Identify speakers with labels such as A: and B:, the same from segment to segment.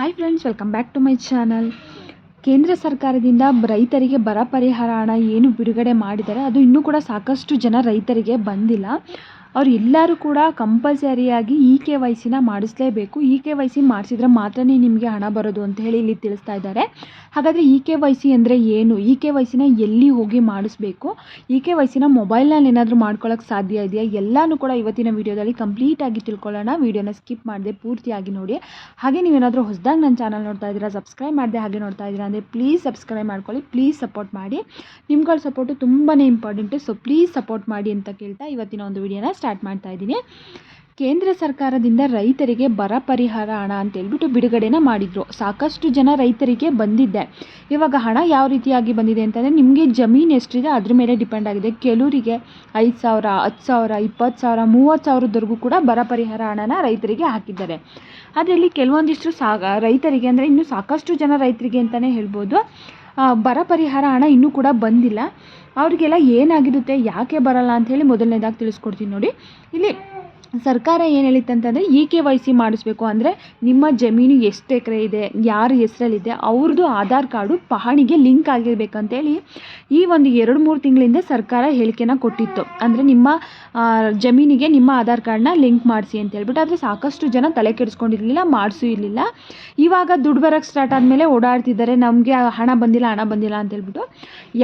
A: Hi friends welcome back to my channel ಕೇಂದ್ರ ಸರ್ಕಾರದಿಂದ ರೈತರಿಗೆ ಬರ ಪರಿಹಾರ ಹಣ ಏನು ಬಿಡುಗಡೆ ಮಾಡಿದ್ದಾರೆ, ಅದು ಇನ್ನೂ ಕೂಡ ಸಾಕಷ್ಟು ಜನ ರೈತರಿಗೆ ಬಂದಿಲ್ಲ. ಅವ್ರು ಎಲ್ಲರೂ ಕೂಡ ಕಂಪಲ್ಸರಿಯಾಗಿ ಇ ಕೆ ವೈ ಸಿನ ಮಾಡಿಸಲೇಬೇಕು. ಇ ಕೆ ವೈ ಸಿ ಮಾಡಿಸಿದ್ರೆ ಮಾತ್ರ ನಿಮಗೆ ಹಣ ಬರೋದು ಅಂತ ಹೇಳಿ ಇಲ್ಲಿ ತಿಳಿಸ್ತಾ ಇದ್ದಾರೆ. ಹಾಗಾದರೆ ಇ ಕೆ ವೈ ಸಿ ಅಂದರೆ ಏನು? ಇ ಕೆ ವೈ ಸಿನ ಎಲ್ಲಿ ಹೋಗಿ ಮಾಡಿಸ್ಬೇಕು? ಇ ಕೆ ವೈ ಸಿನ ಮೊಬೈಲ್ನಲ್ಲಿ ಏನಾದರೂ ಮಾಡ್ಕೊಳ್ಳೋಕೆ ಸಾಧ್ಯ ಇದೆಯಾ? ಎಲ್ಲನೂ ಕೂಡ ಇವತ್ತಿನ ವೀಡಿಯೋದಲ್ಲಿ ಕಂಪ್ಲೀಟಾಗಿ ತಿಳ್ಕೊಳ್ಳೋಣ. ವೀಡಿಯೋನ ಸ್ಕಿಪ್ ಮಾಡಿದೆ ಪೂರ್ತಿಯಾಗಿ ನೋಡಿ. ಹಾಗೆ ನೀವು ಏನಾದರೂ ಹೊಸದಾಗಿ ನನ್ನ ಚಾನಲ್ ನೋಡ್ತಾ ಇದ್ದೀರಾ, ಸಬ್ಸ್ಕ್ರೈಬ್ ಮಾಡಿದೆ ಹಾಗೆ ನೋಡ್ತಾ ಇದ್ದೀರಾ ಅಂದರೆ ಪ್ಲೀಸ್ ಸಬ್ಸ್ಕ್ರೈಬ್ ಮಾಡ್ಕೊಳ್ಳಿ, ಪ್ಲೀಸ್ ಸಪೋರ್ಟ್ ಮಾಡಿ. ನಿಮ್ಗಳ ಸಪೋರ್ಟು ತುಂಬಾ ಇಂಪಾರ್ಟೆಂಟು, ಸೊ ಪ್ಲೀಸ್ ಸಪೋರ್ಟ್ ಮಾಡಿ ಅಂತ ಕೇಳ್ತಾ ಇವತ್ತಿನ ಒಂದು ವಿಡಿಯೋನ ಸ್ಟಾರ್ಟ್ ಮಾಡ್ತಾ ಇದ್ದೀನಿ. ಕೇಂದ್ರ ಸರ್ಕಾರದಿಂದ ರೈತರಿಗೆ ಬರ ಪರಿಹಾರ ಹಣ ಅಂತೇಳ್ಬಿಟ್ಟು ಬಿಡುಗಡೆನ ಮಾಡಿದರು. ಸಾಕಷ್ಟು ಜನ ರೈತರಿಗೆ ಬಂದಿದ್ದೆ ಇವಾಗ ಹಣ ಯಾವ ರೀತಿಯಾಗಿ ಬಂದಿದೆ ಅಂತಂದರೆ ನಿಮಗೆ ಜಮೀನು ಎಷ್ಟಿದೆ ಅದ್ರ ಮೇಲೆ ಡಿಪೆಂಡ್ ಆಗಿದೆ. ಕೆಲವರಿಗೆ ಐದು ಸಾವಿರ, ಹತ್ತು ಸಾವಿರ, ಇಪ್ಪತ್ತು ಸಾವಿರ, ಮೂವತ್ತು ಸಾವಿರದವರೆಗೂ ಕೂಡ ಬರ ಪರಿಹಾರ ಹಣನ ರೈತರಿಗೆ ಹಾಕಿದ್ದಾರೆ. ಅದರಲ್ಲಿ ಕೆಲವೊಂದಿಷ್ಟು ಸಾ ರೈತರಿಗೆ ಅಂದರೆ ಇನ್ನೂ ಸಾಕಷ್ಟು ಜನ ರೈತರಿಗೆ ಅಂತಲೇ ಹೇಳ್ಬೋದು. ಬರ ಪರಿಹಾರ ಹಣ ಇನ್ನೂ ಕೂಡ ಬಂದಿಲ್ಲ. ಅವರಿಗೆಲ್ಲ ಏನಾಗಿರುತ್ತೆ, ಯಾಕೆ ಬರಲ್ಲ ಅಂಥೇಳಿ ಮೊದಲನೇದಾಗಿ ತಿಳಿಸ್ಕೊಡ್ತೀನಿ ನೋಡಿ. ಇಲ್ಲಿ ಸರ್ಕಾರ ಏನು ಹೇಳಿತ್ತಂತಂದರೆ ಇ ಕೆ ವೈ ಸಿ ಮಾಡಿಸ್ಬೇಕು ಅಂದರೆ ನಿಮ್ಮ ಜಮೀನು ಎಷ್ಟು ಎಕರೆ ಇದೆ, ಯಾರ ಹೆಸರಲ್ಲಿದೆ ಅವ್ರದ್ದು ಆಧಾರ್ ಕಾರ್ಡು ಪಹಣಿಗೆ ಲಿಂಕ್ ಆಗಿರ್ಬೇಕಂತೇಳಿ ಈ ಒಂದು ಎರಡು ಮೂರು ತಿಂಗಳಿಂದ ಸರ್ಕಾರ ಹೇಳಿಕೆನ ಕೊಟ್ಟಿತ್ತು. ಅಂದರೆ ನಿಮ್ಮ ಜಮೀನಿಗೆ ನಿಮ್ಮ ಆಧಾರ್ ಕಾರ್ಡ್ನ ಲಿಂಕ್ ಮಾಡಿಸಿ ಅಂತ ಹೇಳ್ಬಿಟ್ಟು ಆದರೆ ಸಾಕಷ್ಟು ಜನ ತಲೆ ಕೆಡಿಸ್ಕೊಂಡಿರಲಿಲ್ಲ, ಮಾಡಿಸೂ ಇರಲಿಲ್ಲ. ಇವಾಗ ದುಡ್ಡು ಬರೋಕ್ಕೆ ಸ್ಟಾರ್ಟ್ ಆದಮೇಲೆ ಓಡಾಡ್ತಿದ್ದಾರೆ, ನಮಗೆ ಹಣ ಬಂದಿಲ್ಲ ಹಣ ಬಂದಿಲ್ಲ ಅಂತ ಹೇಳ್ಬಿಟ್ಟು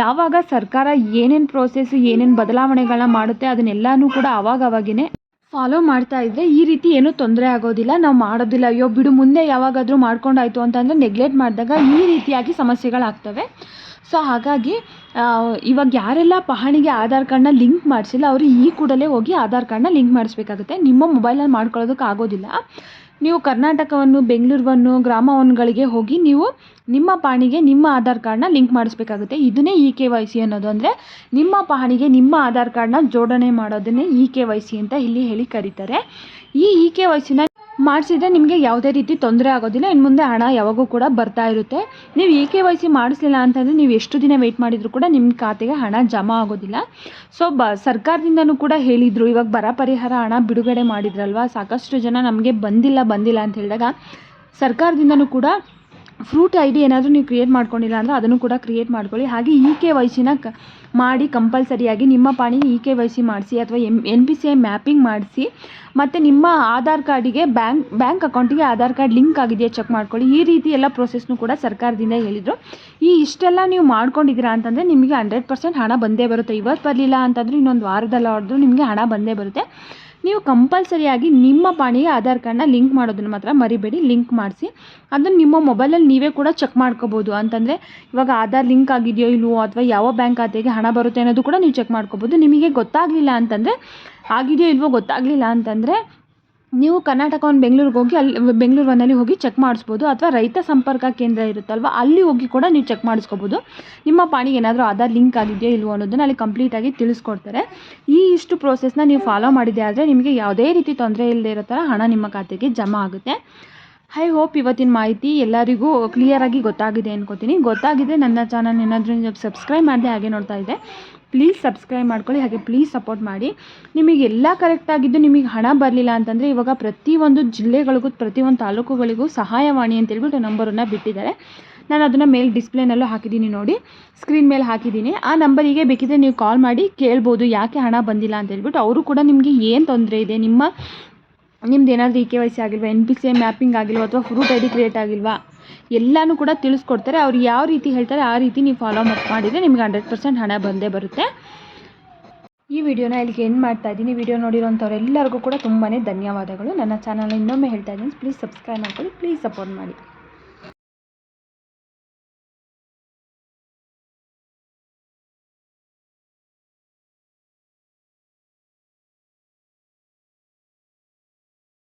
A: ಯಾವಾಗ ಸರ್ಕಾರ ಏನೇನು ಪ್ರೋಸೆಸ್ ಏನೇನು ಬದಲಾವಣೆಗಳನ್ನ ಮಾಡುತ್ತೆ, ಅದನ್ನೆಲ್ಲನೂ ಕೂಡ ಅವಾಗೇ ಫಾಲೋ ಮಾಡ್ತಾ ಇದ್ದರೆ ಈ ರೀತಿ ಏನೂ ತೊಂದರೆ ಆಗೋದಿಲ್ಲ, ನಾವು ಮಾಡೋದಿಲ್ಲ. ಅಯ್ಯೋ, ಬಿಡು, ಮುಂದೆ ಯಾವಾಗಾದರೂ ಮಾಡ್ಕೊಂಡಾಯಿತು ಅಂತಂದರೆ ನೆಗ್ಲೆಕ್ಟ್ ಮಾಡಿದಾಗ ಈ ರೀತಿಯಾಗಿ ಸಮಸ್ಯೆಗಳಾಗ್ತವೆ. ಸೊ ಹಾಗಾಗಿ ಇವಾಗ ಯಾರೆಲ್ಲ ಪಹಣಿಗೆ ಆಧಾರ್ ಕಾರ್ಡ್ನ ಲಿಂಕ್ ಮಾಡಿಸಿಲ್ಲ, ಅವರು ಈ ಕೂಡಲೇ ಹೋಗಿ ಆಧಾರ್ ಕಾರ್ಡ್ನ ಲಿಂಕ್ ಮಾಡಿಸ್ಬೇಕಾಗುತ್ತೆ. ನಿಮ್ಮ ಮೊಬೈಲಲ್ಲಿ ಮಾಡ್ಕೊಳ್ಳೋದಕ್ಕೆ ಆಗೋದಿಲ್ಲ. ನೀವು ಕರ್ನಾಟಕವನ್ನು, ಬೆಂಗಳೂರನ್ನು, ಗ್ರಾಮವನ್ಗಳಿಗೆ ಹೋಗಿ ನೀವು ನಿಮ್ಮ ಪಾಣಿಗೆ ನಿಮ್ಮ ಆಧಾರ್ ಕಾರ್ಡ್ನ ಲಿಂಕ್ ಮಾಡಿಸ್ಬೇಕಾಗುತ್ತೆ. ಇದನ್ನೇ ಇ ಕೆ ವೈ ಸಿ ಅನ್ನೋದು ಅಂದರೆ ನಿಮ್ಮ ಪಹಣಿಗೆ ನಿಮ್ಮ ಆಧಾರ್ ಕಾರ್ಡ್ನ ಜೋಡಣೆ ಮಾಡೋದನ್ನೇ ಇ ಕೆ ವೈ ಸಿ ಅಂತ ಇಲ್ಲಿ ಹೇಳಿ ಕರೀತಾರೆ. ಈ ಇ ಕೆ ವೈ ಸಿನ ಮಾಡಿಸಿದ್ರೆ ನಿಮಗೆ ಯಾವುದೇ ರೀತಿ ತೊಂದರೆ ಆಗೋದಿಲ್ಲ. ಇನ್ನು ಮುಂದೆ ಹಣ ಯಾವಾಗೂ ಕೂಡ ಬರ್ತಾ ಇರುತ್ತೆ. ನೀವು ಇ ಕೆ ವೈ ಸಿ ಮಾಡಿಸಲಿಲ್ಲ ಅಂತಂದರೆ ನೀವು ಎಷ್ಟು ದಿನ ವೆಯ್ಟ್ ಮಾಡಿದರೂ ಕೂಡ ನಿಮ್ಮ ಖಾತೆಗೆ ಹಣ ಜಮಾ ಆಗೋದಿಲ್ಲ. ಸೊ ಬ, ಸರ್ಕಾರದಿಂದನೂ ಕೂಡ ಹೇಳಿದರು, ಇವಾಗ ಬರ ಪರಿಹಾರ ಹಣ ಬಿಡುಗಡೆ ಮಾಡಿದ್ರಲ್ವ? ಸಾಕಷ್ಟು ಜನ ನಮಗೆ ಬಂದಿಲ್ಲ ಬಂದಿಲ್ಲ ಅಂತ ಹೇಳಿದಾಗ ಸರ್ಕಾರದಿಂದನೂ ಕೂಡ ಫ್ರೂಟ್ ಐ ಡಿ ಏನಾದರೂ ನೀವು ಕ್ರಿಯೇಟ್ ಮಾಡ್ಕೊಂಡಿಲ್ಲ ಅಂದರೆ ಅದನ್ನು ಕೂಡ ಕ್ರಿಯೇಟ್ ಮಾಡ್ಕೊಳ್ಳಿ. ಹಾಗೆ ಇ ಕೆ ವೈ ಸಿನ ಕ ಮಾಡಿ ಕಂಪಲ್ಸರಿಯಾಗಿ ನಿಮ್ಮ ಪಾಣಿಗೆ ಇ ಕೆ ವೈ ಸಿ ಮಾಡಿಸಿ ಅಥವಾ M N P C I mapping ಮಾಡಿಸಿ. ಮತ್ತು ನಿಮ್ಮ ಆಧಾರ್ ಕಾರ್ಡಿಗೆ ಬ್ಯಾಂಕ್ ಬ್ಯಾಂಕ್ ಅಕೌಂಟಿಗೆ ಆಧಾರ್ ಕಾರ್ಡ್ ಲಿಂಕ್ ಆಗಿದೆಯಾ ಚೆಕ್ ಮಾಡ್ಕೊಳ್ಳಿ. ಈ ರೀತಿ ಎಲ್ಲ ಪ್ರೊಸೆಸ್ನು ಕೂಡ ಸರ್ಕಾರದಿಂದ ಹೇಳಿದರು. ಈ ಇಷ್ಟೆಲ್ಲ ನೀವು ಮಾಡ್ಕೊಂಡಿದ್ದೀರಾ ಅಂತಂದರೆ ನಿಮಗೆ ಹಂಡ್ರೆಡ್ ಪರ್ಸೆಂಟ್ ಹಣ ಬಂದೇ ಬರುತ್ತೆ. ಇವತ್ತು ಬರಲಿಲ್ಲ ಅಂತಂದರೆ ಇನ್ನೊಂದು ವಾರದಲ್ಲಿ ವಾರದಲ್ಲಾದರೂ ನಿಮಗೆ ಹಣ ಬಂದೇ ಬರುತ್ತೆ. ನೀವು ಕಂಪಲ್ಸರಿಯಾಗಿ ನಿಮ್ಮ ಪಾಣಿಗೆ ಆಧಾರ್ ಕಾರ್ಡ್ನ ಲಿಂಕ್ ಮಾಡೋದನ್ನು ಮಾತ್ರ ಮರಿಬೇಡಿ, ಲಿಂಕ್ ಮಾಡಿಸಿ. ಅದನ್ನು ನಿಮ್ಮ ಮೊಬೈಲಲ್ಲಿ ನೀವೇ ಕೂಡ ಚೆಕ್ ಮಾಡ್ಕೋಬೋದು. ಅಂತಂದರೆ ಇವಾಗ ಆಧಾರ್ ಲಿಂಕ್ ಆಗಿದೆಯೋ ಇಲ್ವೋ ಅಥವಾ ಯಾವ ಬ್ಯಾಂಕ್ ಖಾತೆಗೆ ಹಣ ಬರುತ್ತೆ ಅನ್ನೋದು ಕೂಡ ನೀವು ಚೆಕ್ ಮಾಡ್ಕೋಬೋದು. ನಿಮಗೆ ಗೊತ್ತಾಗಲಿಲ್ಲ ಅಂತಂದರೆ, ಆಗಿದೆಯೋ ಇಲ್ವೋ ಗೊತ್ತಾಗಲಿಲ್ಲ ಅಂತಂದರೆ ನೀವು ಕರ್ನಾಟಕ ಒಂದು ಬೆಂಗ್ಳೂರಿಗೆ ಹೋಗಿ ಅಲ್ಲಿ, ಬೆಂಗಳೂರು ಒನ್ನಲ್ಲಿ ಹೋಗಿ ಚೆಕ್ ಮಾಡಿಸ್ಬೋದು ಅಥವಾ ರೈತ ಸಂಪರ್ಕ ಕೇಂದ್ರ ಇರುತ್ತಲ್ವ, ಅಲ್ಲಿ ಹೋಗಿ ಕೂಡ ನೀವು ಚೆಕ್ ಮಾಡಿಸ್ಕೋಬೋದು. ನಿಮ್ಮ ಪಾಣಿಗೆ ಏನಾದರೂ ಆಧಾರ್ ಲಿಂಕ್ ಆಗಿದೆಯೋ ಇಲ್ವೋ ಅನ್ನೋದನ್ನ ಅಲ್ಲಿ ಕಂಪ್ಲೀಟಾಗಿ ತಿಳಿಸ್ಕೊಡ್ತಾರೆ. ಈ ಇಷ್ಟು ಪ್ರೋಸೆಸ್ನ ನೀವು ಫಾಲೋ ಮಾಡಿದೆ ಆದರೆ ನಿಮಗೆ ಯಾವುದೇ ರೀತಿ ತೊಂದರೆ ಇಲ್ಲದೆ ಇರೋ ಥರ ಹಣ ನಿಮ್ಮ ಖಾತೆಗೆ ಜಮಾ ಆಗುತ್ತೆ. ಐ ಹೋಪ್ ಇವತ್ತಿನ ಮಾಹಿತಿ ಎಲ್ಲರಿಗೂ ಕ್ಲಿಯರಾಗಿ ಗೊತ್ತಾಗಿದೆ ಅನ್ಕೋತೀನಿ. ಗೊತ್ತಾಗಿದೆ ನನ್ನ ಚಾನಲ್ ಏನಾದರೂ ಸಬ್ಸ್ಕ್ರೈಬ್ ಮಾಡಿದೆ ಹಾಗೆ ನೋಡ್ತಾ ಇದೆ ಪ್ಲೀಸ್ ಸಬ್ಸ್ಕ್ರೈಬ್ ಮಾಡ್ಕೊಳ್ಳಿ, ಹಾಗೆ ಪ್ಲೀಸ್ ಸಪೋರ್ಟ್ ಮಾಡಿ. ನಿಮಗೆ ಎಲ್ಲ ಕರೆಕ್ಟಾಗಿದ್ದು ನಿಮಗೆ ಹಣ ಬರಲಿಲ್ಲ ಅಂತಂದರೆ ಇವಾಗ ಪ್ರತಿಯೊಂದು ಜಿಲ್ಲೆಗಳಿಗೂ, ಪ್ರತಿಯೊಂದು ತಾಲೂಕುಗಳಿಗೂ ಸಹಾಯವಾಣಿ ಅಂತೇಳ್ಬಿಟ್ಟು ನಂಬರನ್ನು ಬಿಟ್ಟಿದ್ದಾರೆ. ನಾನು ಅದನ್ನು ಮೇಲೆ ಡಿಸ್ಪ್ಲೇನಲ್ಲೂ ಹಾಕಿದ್ದೀನಿ ನೋಡಿ. ಸ್ಕ್ರೀನ್ ಮೇಲೆ ಹಾಕಿದ್ದೀನಿ. ಆ ನಂಬರಿಗೆ ಬೇಕಿದ್ದರೆ ನೀವು ಕಾಲ್ ಮಾಡಿ ಕೇಳ್ಬೋದು, ಯಾಕೆ ಹಣ ಬಂದಿಲ್ಲ ಅಂತ ಹೇಳ್ಬಿಟ್ಟು. ಅವರು ಕೂಡ ನಿಮಗೆ ಏನು ತೊಂದರೆ ಇದೆ, ನಿಮ್ಮ, ನಿಮ್ದು ಏನಾದರೂ ಇ ಕೆ ವೈ ಸಿ ಆಗಿಲ್ವಾ N P C I mapping ಆಗಿಲ್ವಾ, ಅಥವಾ ಫ್ರೂಟ್ ಐ ಡಿ ಕ್ರಿಯೇಟ್ ಆಗಿಲ್ವಾ? ಎಲ್ಲನೂ ಕೂಡ ತಿಳಿಸ್ಕೊಡ್ತಾರೆ. ಅವ್ರು ಯಾವ ರೀತಿ ಹೇಳ್ತಾರೆ ಆ ರೀತಿ ನೀವು ಫಾಲೋ ಮಾಡಿದರೆ ನಿಮ್ಗೆ ಹಂಡ್ರೆಡ್ ಪರ್ಸೆಂಟ್ ಹಣ ಬಂದೇ ಬರುತ್ತೆ. ಈ ವಿಡಿಯೋನ ಇಲ್ಲಿಗೆ ಎಂಡ್ ಮಾಡ್ತಾ ಇದ್ದೀನಿ. ವಿಡಿಯೋ ನೋಡಿರೋಂಥವ್ರೆಲ್ಲರಿಗೂ ಕೂಡ ತುಂಬಾ ಧನ್ಯವಾದಗಳು. ನನ್ನ ಚಾನಲ್ ಇನ್ನೊಮ್ಮೆ ಹೇಳ್ತಾ ಇದ್ದೀನಿ. ಪ್ಲೀಸ್ ಸಬ್ಸ್ಕ್ರೈಬ್ ಮಾಡ್ಕೊಳ್ಳಿ. ಪ್ಲೀಸ್ ಸಪೋರ್ಟ್ ಮಾಡಿ.